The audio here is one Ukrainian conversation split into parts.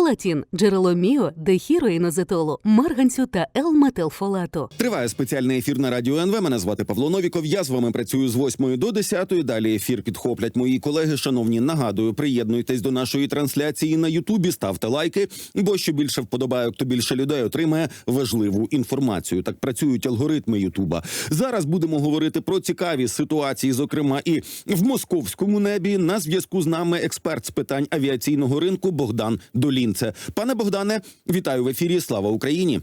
Фолатін – джерело міо, дехіроїнозетолу, марганцю та Л-метилфолату. Триває спеціальний ефір на радіо НВ. Мене звати Павло Новіков. Я з вами працюю з 8 до 10. Далі ефір підхоплять мої колеги. Шановні, нагадую, приєднуйтесь до нашої трансляції на Ютубі, ставте лайки, бо що більше вподобайок, то більше людей отримає важливу інформацію. Так працюють алгоритми Ютуба. Зараз будемо говорити про цікаві ситуації, зокрема і в московському небі. На зв'язку з нами експерт з питань авіаційного ринку Богдан Долінце. Пане Богдане, вітаю в ефірі. Слава Україні.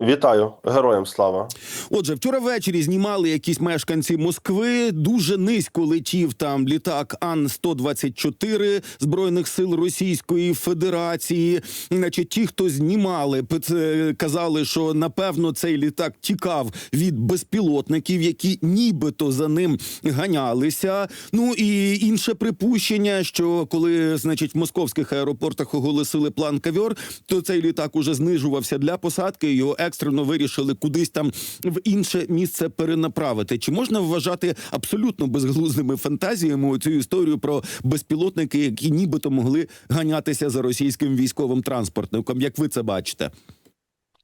Вітаю, героям слава. Отже, вчора ввечері знімали якісь мешканці Москви. Дуже низько летів там літак Ан 124 збройних сил Російської Федерації. Значить, ті, хто знімали, е, казали, що напевно цей літак тікав від безпілотників, які нібито за ним ганялися. Ну і інше припущення, що коли, значить, в московських аеропортах оголосили план кавьор, то цей літак уже знижувався для посадки. Його екстрено вирішили кудись там в інше місце перенаправити. Чи можна вважати абсолютно безглуздими фантазіями цю історію про безпілотники, які нібито могли ганятися за російським військовим транспортником? Як ви це бачите?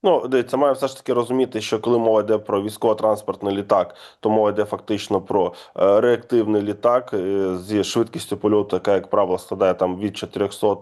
Ну, дивіться, маємо все ж таки розуміти, що коли мова йде про військово-транспортний літак, то мова йде фактично про е, реактивний літак е, зі швидкістю польоту, яка, як правило, складає там від 400 е,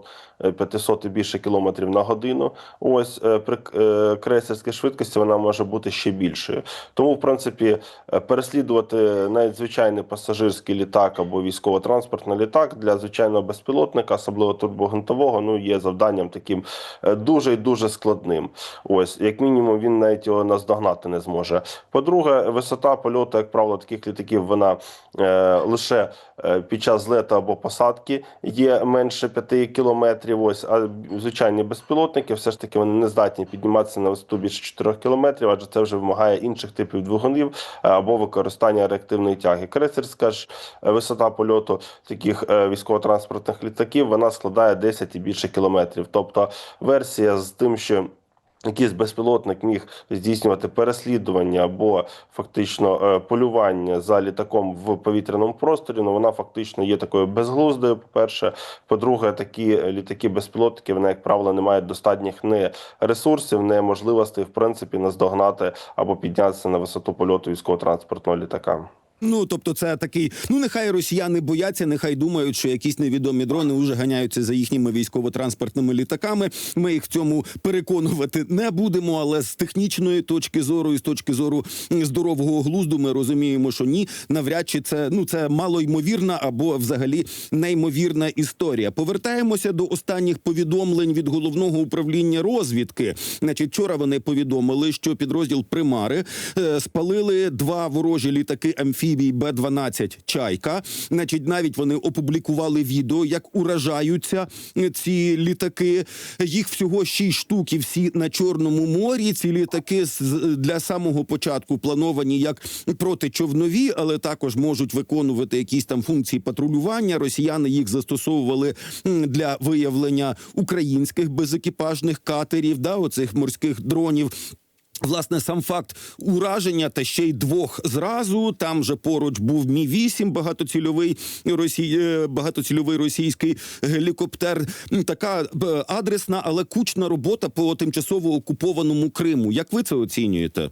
500 і більше кілометрів на годину. Ось е, при е, крейсерській швидкості вона може бути ще більшою. Тому, в принципі, е, переслідувати навіть звичайний пасажирський літак або військово-транспортний літак для звичайного безпілотника, особливо турбогвинтового, ну є завданням таким е, дуже і дуже складним. Ось, як мінімум, він навіть його наздогнати не зможе. По-друге, висота польоту, як правило, таких літаків вона е, лише е, під час злету або посадки є менше 5 кілометрів. Ось, а звичайні безпілотники все ж таки вони не здатні підніматися на висоту більше 4 кілометрів, адже це вже вимагає інших типів двигунів е, або використання реактивної тяги. Крейсерська ж е, висота польоту таких е, військово-транспортних літаків вона складає 10 і більше кілометрів. Тобто версія з тим, що Якийсь безпілотник міг здійснювати переслідування або фактично е, полювання за літаком в повітряному просторі. Ну вона фактично є такою безглуздою. По перше, по-друге, такі літаки безпілотники вони, як правило, не мають достатніх не ресурсів, не можливостей в принципі наздогнати або піднятися на висоту польоту військово-транспортного літака. Ну тобто, це такий. Ну нехай росіяни бояться, нехай думають, що якісь невідомі дрони вже ганяються за їхніми військово-транспортними літаками. Ми їх в цьому переконувати не будемо. Але з технічної точки зору і з точки зору здорового глузду, ми розуміємо, що ні, навряд чи це ну це малоймовірна або взагалі неймовірна історія. Повертаємося до останніх повідомлень від головного управління розвідки. Значить, вчора вони повідомили, що підрозділ Примари е, спалили два ворожі літаки амфібій Б-12 Чайка. Значить, навіть вони опублікували відео, як уражаються ці літаки. Їх всього шість штук і всі на Чорному морі. Ці літаки для самого початку плановані як протичовнові, але також можуть виконувати якісь там функції патрулювання. Росіяни їх застосовували для виявлення українських безекіпажних катерів, да, оцих морських дронів. Власне, сам факт ураження та ще й двох зразу. Там же поруч був Мі 8 багатоцільовий росій... е, багатоцільовий російський гелікоптер. Така адресна, але кучна робота по тимчасово окупованому Криму. Як ви це оцінюєте?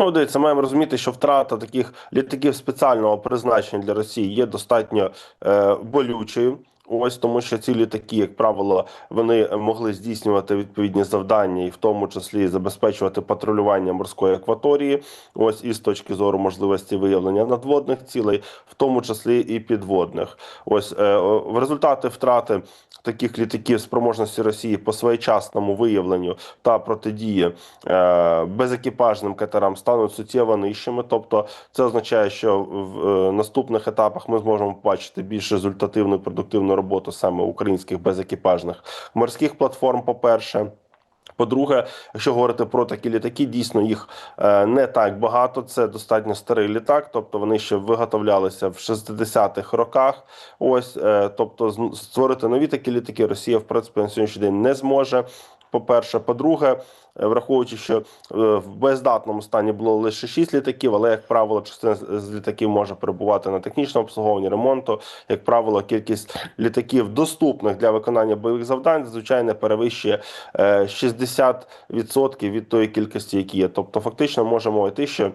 Ну, дивіться, маємо розуміти, що втрата таких літаків спеціального призначення для Росії є достатньо е, болючою. Ось тому, що ці літаки, як правило, вони могли здійснювати відповідні завдання, і в тому числі забезпечувати патрулювання морської акваторії. Ось і з точки зору можливості виявлення надводних цілей, в тому числі і підводних. Ось е, в результати втрати таких літаків спроможності Росії по своєчасному виявленню та протидії е, безекіпажним катерам стануть суттєво нижчими. Тобто, це означає, що в е, наступних етапах ми зможемо побачити більш результативну і продуктивну роботу саме українських безекіпажних морських платформ. По перше. По-друге, якщо говорити про такі літаки, дійсно їх е, не так багато. Це достатньо старий літак, тобто вони ще виготовлялися в 60-х роках. Ось, е, тобто, створити нові такі літаки Росія в принципі на сьогоднішній день не зможе. По-перше, по-друге, е, враховуючи, що е, в бездатному стані було лише 6 літаків, але як правило, частина з- літаків може перебувати на технічному обслуговуванні ремонту. Як правило, кількість літаків доступних для виконання бойових завдань звичайно перевищує е, 60% від тої кількості, які є. Тобто, фактично можемо йти, що.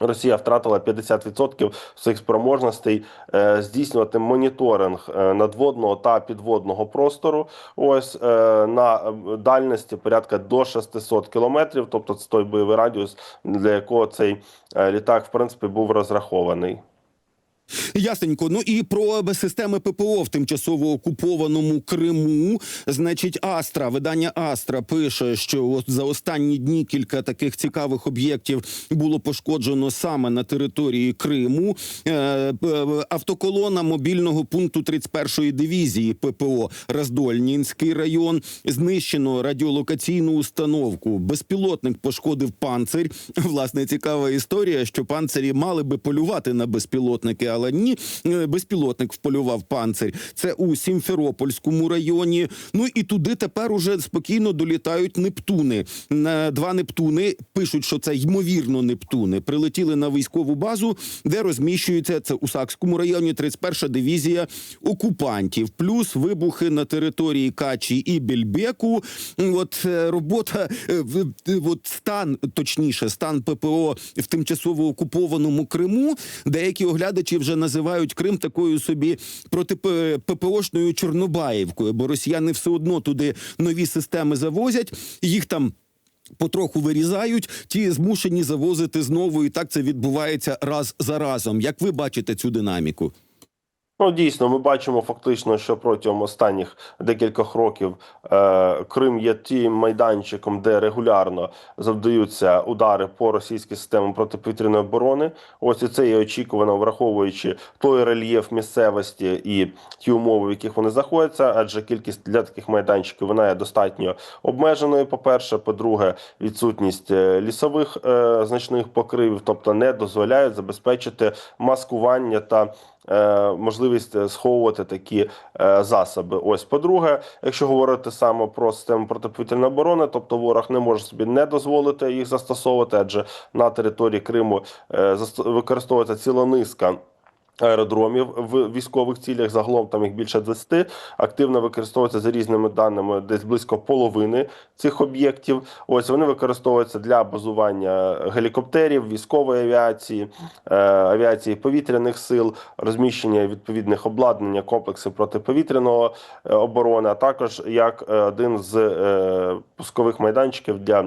Росія втратила 50% своїх спроможностей е, здійснювати моніторинг е, надводного та підводного простору. Ось е, на е, дальності порядка до 600 кілометрів. Тобто це той бойовий радіус, для якого цей е, літак в принципі був розрахований. Ясненько. Ну і про системи ППО в тимчасово окупованому Криму. Значить, Астра, видання Астра пише, що за останні дні кілька таких цікавих об'єктів було пошкоджено саме на території Криму. Е, е, автоколона мобільного пункту 31-ї дивізії ППО Роздольнінський район знищено радіолокаційну установку. Безпілотник пошкодив панцир. Власне, цікава історія, що панцирі мали би полювати на безпілотники, але ні, е, безпілотник вполював панцир. Це у Сімферопольському районі. Ну і туди тепер уже спокійно долітають Нептуни. На Два Нептуни пишуть, що це ймовірно Нептуни. Прилетіли на військову базу, де розміщується це у Сакському районі 31-ша дивізія окупантів. Плюс вибухи на території Качі і Бельбеку. От е, робота, е, е, от стан, точніше, стан ППО в тимчасово окупованому Криму. Деякі оглядачі вже називають Крим такою собі проти ППОшною Чорнобаївкою, бо росіяни все одно туди нові системи завозять. Їх там. Потроху вирізають, ті змушені завозити знову, і так це відбувається раз за разом. Як ви бачите цю динаміку? Ну, дійсно, ми бачимо фактично, що протягом останніх декількох років е, Крим є тим майданчиком, де регулярно завдаються удари по російським системам протиповітряної оборони. Ось і це є очікувано, враховуючи той рельєф місцевості і ті умови, в яких вони знаходяться. Адже кількість для таких майданчиків вона є достатньо обмеженою. По перше, по-друге, відсутність е, лісових е, значних покривів, тобто не дозволяють забезпечити маскування та можливість е, сховувати такі е, засоби. Ось по-друге, якщо говорити саме про систему протиповітряної оборони, тобто ворог не може собі не дозволити їх застосовувати, адже на території Криму е, використовується ціла низка. Аеродромів в військових цілях загалом там їх більше 20, активно використовуються за різними даними, десь близько половини цих об'єктів. Ось вони використовуються для базування гелікоптерів, військової авіації, е, авіації повітряних сил, розміщення відповідних обладнання, комплексів протиповітряного е, оборони, а також як е, один з пускових майданчиків для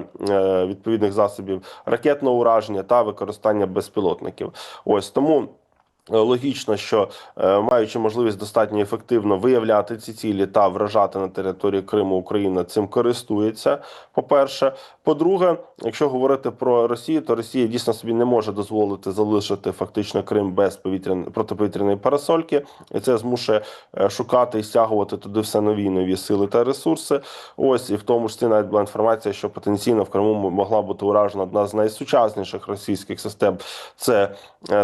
відповідних засобів ракетного ураження та використання безпілотників. Ось тому. Е, логічно, що е, маючи можливість достатньо ефективно виявляти ці цілі та вражати на території Криму Україна цим користується. По перше, по-друге, якщо говорити про Росію, то Росія дійсно собі не може дозволити залишити фактично Крим без повітряної протиповітряної парасольки, і це змушує е, шукати і стягувати туди все нові нові сили та ресурси. Ось і в тому ж числі навіть була інформація, що потенційно в Криму могла бути уражена одна з найсучасніших російських систем. Це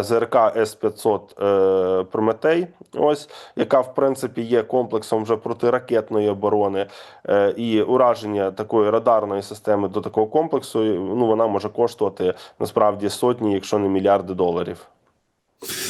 ЗРК С 500 500 е, Прометей, ось яка в принципі є комплексом вже протиракетної оборони е, і ураження такої радарної системи до такого комплексу. Ну вона може коштувати насправді сотні, якщо не мільярди доларів.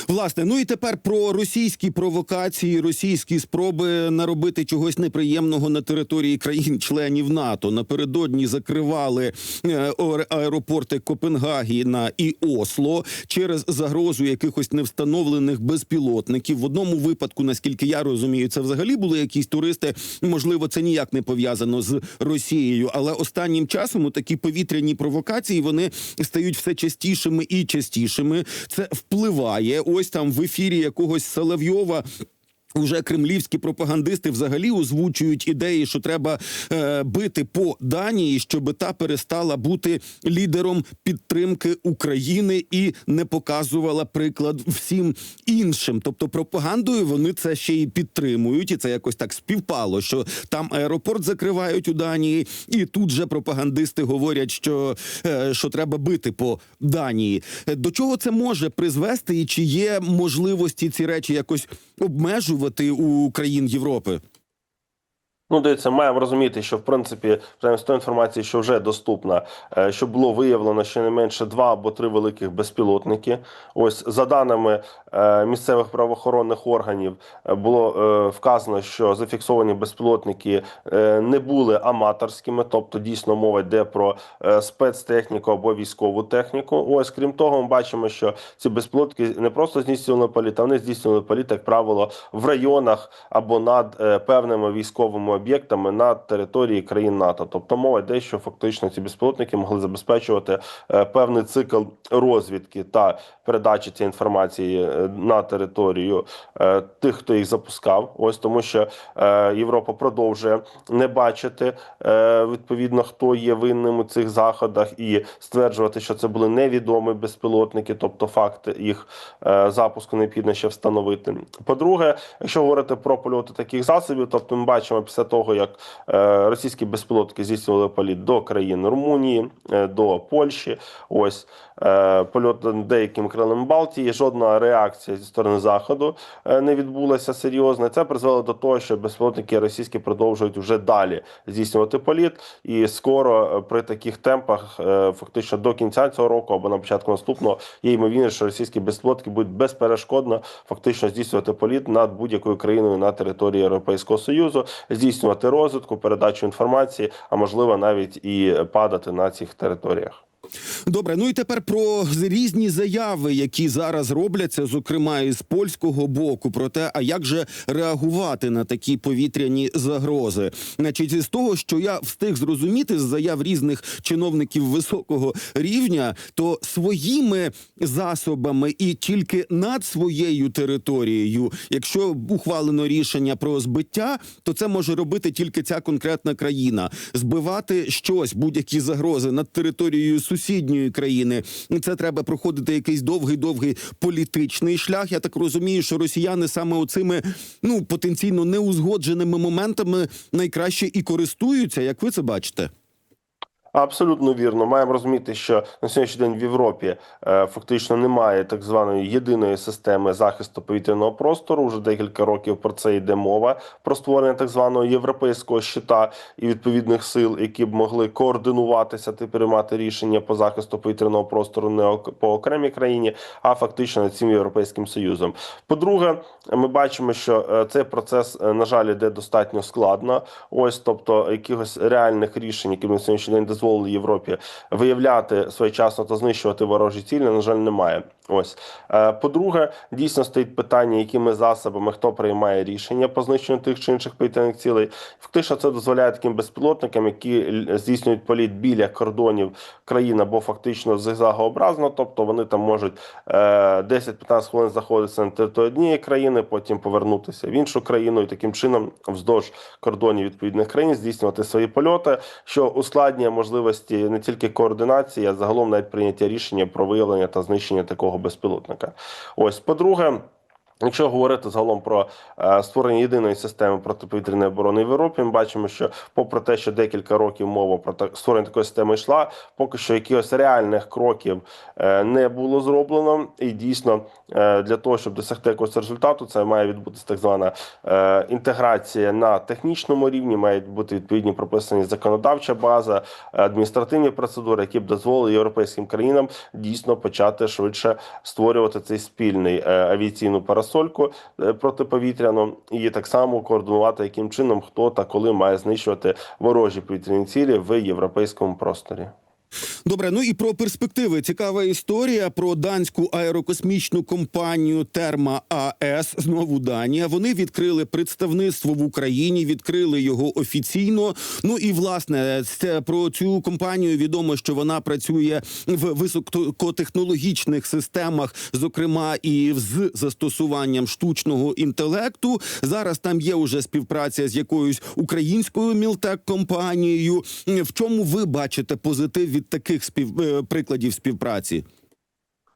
Власне, ну і тепер про російські провокації, російські спроби наробити чогось неприємного на території країн-членів НАТО. Напередодні закривали е, аеропорти Копенгагена і Осло через загрозу якихось невстановлених безпілотників. В одному випадку, наскільки я розумію, це взагалі були якісь туристи. Можливо, це ніяк не пов'язано з Росією, але останнім часом такі повітряні провокації вони стають все частішими і частішими. Це впливає. Ось там в ефірі якогось Соловйова. Уже кремлівські пропагандисти взагалі озвучують ідеї, що треба е, бити по Данії, щоб та перестала бути лідером підтримки України і не показувала приклад всім іншим. Тобто пропагандою вони це ще й підтримують, і це якось так співпало, що там аеропорт закривають у Данії, і тут же пропагандисти говорять, що, е, що треба бити по Данії. До чого це може призвести, і чи є можливості ці речі якось обмежувати у країн Європи? Ну, дивіться, маємо розуміти, що в принципі з тої інформації, що вже доступна, е, що було виявлено щонайменше два або три великих безпілотники. Ось за даними е, місцевих правоохоронних органів, е, було вказано, що зафіксовані безпілотники не були аматорськими, тобто дійсно мова йде про спецтехніку або військову техніку. Ось крім того, ми бачимо, що ці безпілотники не просто здійснювали політ, а вони здійснювали політ, як правило, в районах або над певними військовими об'єктами на території країн НАТО. Тобто мова йде, що фактично ці безпілотники могли забезпечувати е, певний цикл розвідки та передачі цієї інформації е, на територію е, тих, хто їх запускав. Ось тому, що Європа продовжує не бачити відповідно, хто є винним у цих заходах, і стверджувати, що це були невідомі безпілотники, тобто факт їх запуску необхідно ще встановити. По-друге, якщо говорити про польоти таких засобів, тобто ми бачимо після того, як е, російські безпілотники здійснювали політ до країн Румунії, е, до Польщі, ось е, польот над деякими крилами Балтії, жодна реакція зі сторони заходу не відбулася серйозно. Це призвело до того, що безпілотники російські продовжують вже далі здійснювати політ, і скоро при таких темпах, фактично до кінця цього року або на початку наступного, є ймовірність, що російські безпілотники будуть безперешкодно фактично здійснювати політ над будь-якою країною на території Європейського союзу, здійснювати розвитку, передачу інформації, а можливо навіть і падати на цих територіях. Добре, ну і тепер про різні заяви, які зараз робляться, зокрема із польського боку, про те, а як же реагувати на такі повітряні загрози. Значить, з того, що я встиг зрозуміти з заяв різних чиновників високого рівня, то своїми засобами і тільки над своєю територією, якщо ухвалено рішення про збиття, то це може робити тільки ця конкретна країна. Збивати щось, будь-які загрози над територією сусідньої країни. Це треба проходити якийсь довгий довгий політичний шлях. Я так розумію, що росіяни саме оцими ну потенційно неузгодженими моментами найкраще і користуються. Як ви це бачите? Абсолютно вірно. Маємо розуміти, що на сьогоднішній день в Європі е, фактично немає так званої єдиної системи захисту повітряного простору. Уже декілька років про це йде мова про створення так званого європейського щита і відповідних сил, які б могли координуватися та приймати рішення по захисту повітряного простору не по окремій країні, а фактично над цим європейським союзом. По-друге, ми бачимо, що е, цей процес, е, на жаль, іде достатньо складно. Ось, тобто, якихось реальних рішень, які б на сьогоднішній день дозволили Європі виявляти своєчасно та знищувати ворожі цілі, на жаль, немає. Ось Е, по-друге, дійсно стоїть питання, якими засобами хто приймає рішення по знищенню тих чи інших повітряних цілей. Фактично, це дозволяє таким безпілотникам, які здійснюють політ біля кордонів країн або фактично зигзагообразно, тобто вони там можуть е, 10-15 хвилин знаходитися на території однієї країни, потім повернутися в іншу країну і таким чином вздовж кордонів відповідних країн здійснювати свої польоти, що ускладнює можливості не тільки координації, а загалом навіть прийняття рішення про виявлення та знищення такого безпілотника. Ось, по-друге. Якщо говорити загалом про е, створення єдиної системи протиповітряної оборони в Європі, ми бачимо, що попри те, що декілька років мова про так створення такої системи йшла, поки що якихось реальних кроків е, не було зроблено. І дійсно е, для того, щоб досягти якогось результату, це має відбутися так звана інтеграція на технічному рівні, мають бути відповідні прописані законодавча база, адміністративні процедури, які б дозволили європейським країнам дійсно почати швидше створювати цей спільний авіаційну парасольку е, протиповітряну і так само координувати, яким чином хто та коли має знищувати ворожі повітряні цілі в європейському просторі. Добре, ну і про перспективи. Цікава історія про данську аерокосмічну компанію Терма АЕС. Знову Данія. Вони відкрили представництво в Україні, відкрили його офіційно. Ну і власне це про цю компанію відомо, що вона працює в високотехнологічних системах, зокрема і з застосуванням штучного інтелекту. Зараз там є уже співпраця з якоюсь українською мілтек компанією. В чому ви бачите позитив таких спів... е, прикладів співпраці?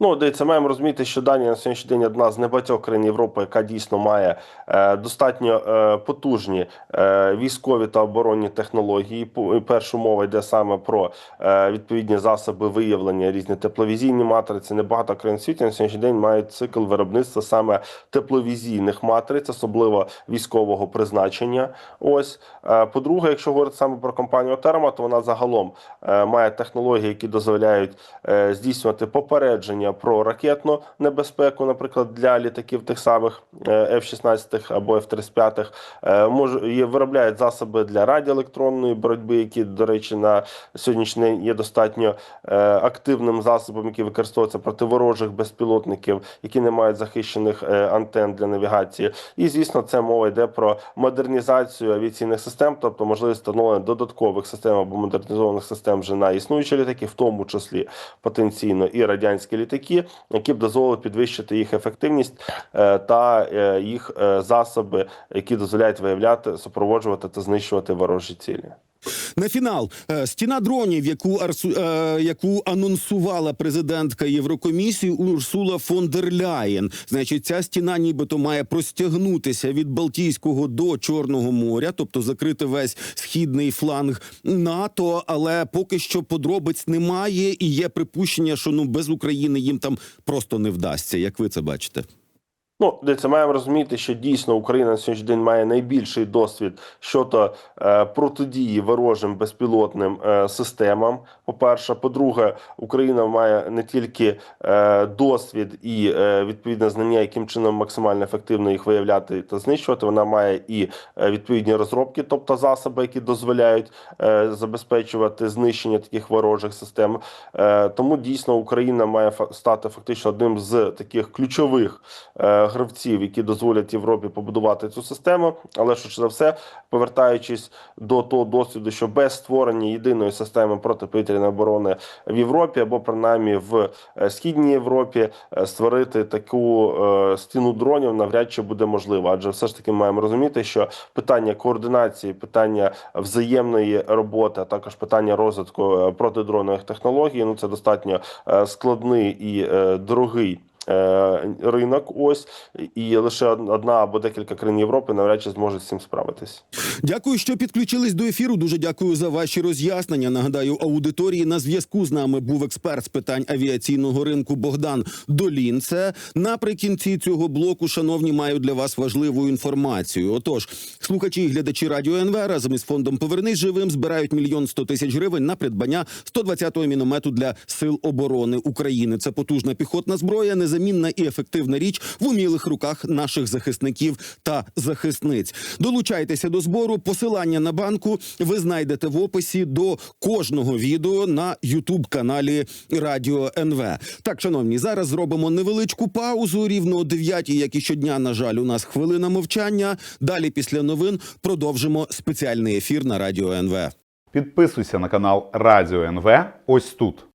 Ну, дивіться, маємо розуміти, що Данія на сьогоднішній день одна з небагатьох країн Європи, яка дійсно має е, достатньо е, потужні е, військові та оборонні технології. Перша мова йде саме про е, відповідні засоби виявлення різні тепловізійні матриці. Небагато країн світі на сьогоднішній день мають цикл виробництва саме тепловізійних матриць, особливо військового призначення. Ось Е, по-друге, якщо говорити саме про компанію Терма, то вона загалом е, має технології, які дозволяють е, здійснювати попередження про ракетну небезпеку, наприклад, для літаків тих самих е, F-16 або F-35. Е, Може, виробляють засоби для радіоелектронної боротьби, які, до речі, на сьогоднішній день є достатньо е, активним засобом, який використовується проти ворожих безпілотників, які не мають захищених антенн для навігації. І, звісно, це мова йде про модернізацію авіаційних систем, тобто можливість встановлення додаткових систем або модернізованих систем вже на існуючі літаки, в тому числі потенційно і радянські літаки, які б дозволили підвищити їх ефективність е, та е, їх е, засоби, які дозволяють виявляти, супроводжувати та знищувати ворожі цілі. На фінал е, стіна дронів, яку е, яку анонсувала президентка Єврокомісії Урсула фон дер Ляєн. Значить, ця стіна нібито має простягнутися від Балтійського до Чорного моря, тобто закрити весь східний фланг НАТО. Але поки що подробиць немає, і є припущення, що ну без України їм там просто не вдасться. Як ви це бачите? Ну, дивіться, маємо розуміти, що дійсно Україна на сьогоднішній день має найбільший досвід щодо е, протидії ворожим безпілотним е, системам. По-перше, по-друге, Україна має не тільки е, досвід і е, відповідне знання, яким чином максимально ефективно їх виявляти та знищувати. Вона має і е, відповідні розробки, тобто засоби, які дозволяють е, забезпечувати знищення таких ворожих систем. Е, тому дійсно Україна має стати фактично одним з таких ключових е, гравців, які дозволять Європі побудувати цю систему. Але що за все, повертаючись до того досвіду, що без створення єдиної системи протиповітряної оборони в Європі або принаймні в е, східній Європі е, створити таку е, стіну дронів навряд чи буде можливо. Адже все ж таки маємо розуміти, що питання координації, питання взаємної роботи, а також питання розвитку протидронових технологій ну це достатньо складний і дорогий. Е, Ринок, ось і лише одна або декілька країн Європи навряд чи зможуть з цим справитись. Дякую, що підключились до ефіру. Дуже дякую за ваші роз'яснення. Нагадаю, аудиторії на зв'язку з нами був експерт з питань авіаційного ринку Богдан Долінце. Наприкінці цього блоку, шановні, маю для вас важливу інформацію. Отож, слухачі і глядачі радіо НВ разом із фондом Повернись живим збирають мільйон сто тисяч гривень на придбання 120-го міномету для сил оборони України. Це потужна піхотна зброя, незамінна і ефективна річ в умілих руках наших захисників та захисниць. Долучайтеся до збору. Посилання на банку ви знайдете в описі до кожного відео на Ютуб каналі Радіо НВ. Так, шановні, зараз зробимо невеличку паузу. Рівно о 9, як і щодня, на жаль, у нас хвилина мовчання. Далі, після новин, продовжимо спеціальний ефір на Радіо НВ. Підписуйся на канал Радіо НВ ось тут.